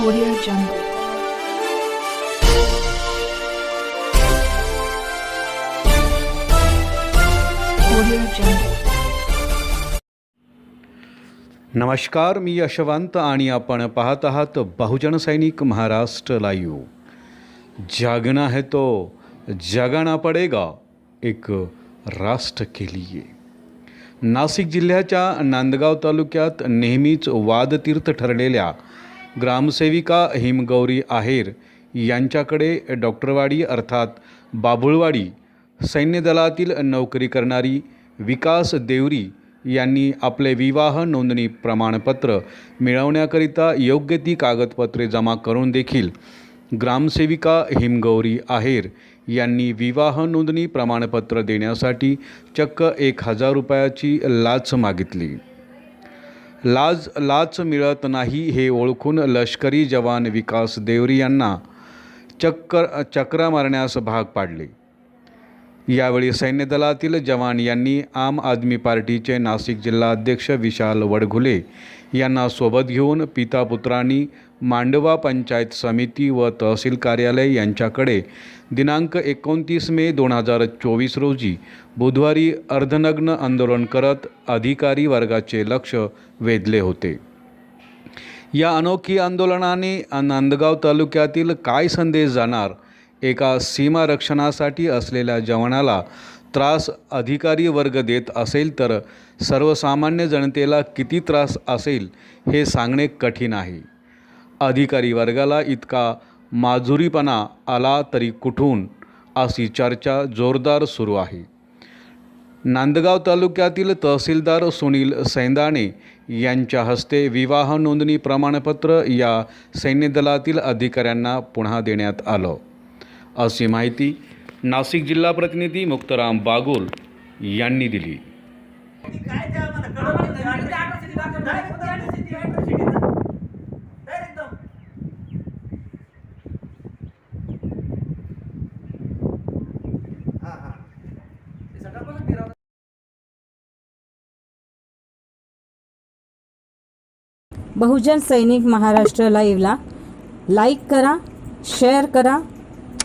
Audio Jungle. नमस्कार मी यशवंत आणि आपण पाहत आहात बहुजन सैनिक महाराष्ट्र लाईव्ह. जागना है तो जगाना पडेगा एक राष्ट्र के लिए. नाशिक जिल्ह्याच्या नांदगाव तालुक्यात नेहमीच वादतीर्थ ठरलेल्या ग्रामसेविका हिमगौरी आहेर यांच्याकडे डॉक्टरवाडी अर्थात बाभुळवाडी सैन्य दलातील नोकरी करणारी विकास देवरी यांनी आपले विवाह नोंदणी प्रमाणपत्र मिळवण्याकरिता योग्य ती कागदपत्रे जमा करून देखील ग्रामसेविका हिमगौरी आहेर यांनी विवाह नोंदणी प्रमाणपत्र देण्यासाठी चक्क एक हजार रुपयाची लाच मागितली. लाज लाच मिळत नाही हे ओळखून लष्करी जवान विकास देवरी यांना चक्कर चक्रा मारण्यास भाग पाडले. यावेळी सैन्य दलातील जवान यांनी आम आदमी पार्टीचे नाशिक जिल्हा अध्यक्ष विशाल वडघुले यांना सोबत घेऊन पिता पुत्रांनी मांडवा पंचायत समिती व तहसील कार्यालय यांच्याकडे दिनांक एकोणतीस मे दोन हजार चोवीस रोजी बुधवारी अर्धनग्न आंदोलन करत अधिकारी वर्गाचे लक्ष वेधले होते. या अनोखी आंदोलनाने नांदगाव तालुक्यातील काय संदेश जाणार एका सीमारक्षणासाठी असलेल्या जवानाला त्रास अधिकारी वर्ग देत असेल तर सर्वसामान्य जनतेला किती त्रास असेल हे सांगणे कठीण आहे. अधिकारी वर्गाला इतका माजुरीपणा आला तरी कुठून? अशी चर्चा जोरदार सुरू आहे. नांदगाव तालुक्यातील तहसीलदार सुनील सैंदाणे यांच्या हस्ते विवाह नोंदणी प्रमाणपत्र या सैन्यदलातील अधिकाऱ्यांना पुन्हा देण्यात आलं. अशी माहिती नाशिक जिल्हा प्रतिनिधी मुक्तराम बागुल यांनी दिली. बहुजन सैनिक महाराष्ट्र लाईव्हला लाईक करा शेअर करा